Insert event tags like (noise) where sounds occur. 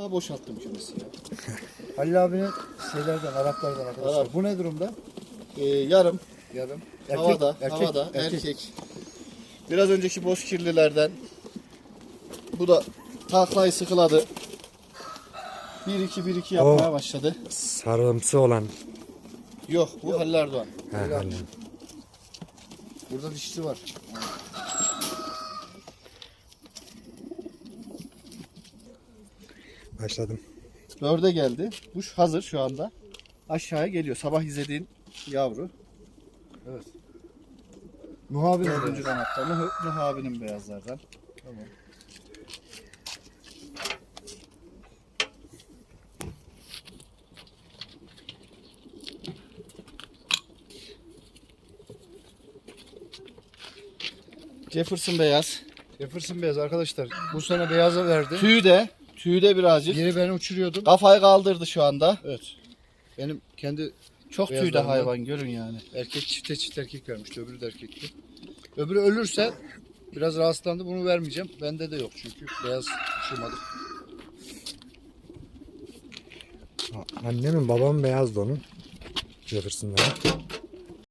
Daha boşalttım kümesi ya. (laughs) Halil abinin şeylerden, Araplardan arkadaşlar. Arap. Bu ne durumda? Ee, yarım. Yarım. havada. erkek, havada. erkek. Erkek. Biraz önceki boş kirlilerden. Bu da taklayı sıkıladı. 1-2-1-2 yapmaya O- başladı. Sarımsı olan. Yok bu Halil Erdoğan. He, Halil. Burada dişisi var. Başladım. Dörde geldi. Kuş hazır şu anda. Aşağıya geliyor. Sabah izlediğin yavru. Nuh abi nerede? Dördüncü kanatta. Nuh, Nuh abinin beyazlardan. Tamam. Jefferson beyaz. Jefferson beyaz arkadaşlar. Bu sene beyaza verdi. Tüyü de. Tüyü de birazcık. Yeni ben uçuruyordum. Kafayı kaldırdı şu anda. Evet. Benim kendi Çok tüyde Beyazlarından. hayvan görün yani. erkek çifte çift erkek vermişti. Öbürü de erkekti. Öbürü ölürse biraz rahatsızlandı. Bunu vermeyeceğim. Bende de yok çünkü. Beyaz uçurmadık. Annemin babamın beyazdı onun. Jefferson'da.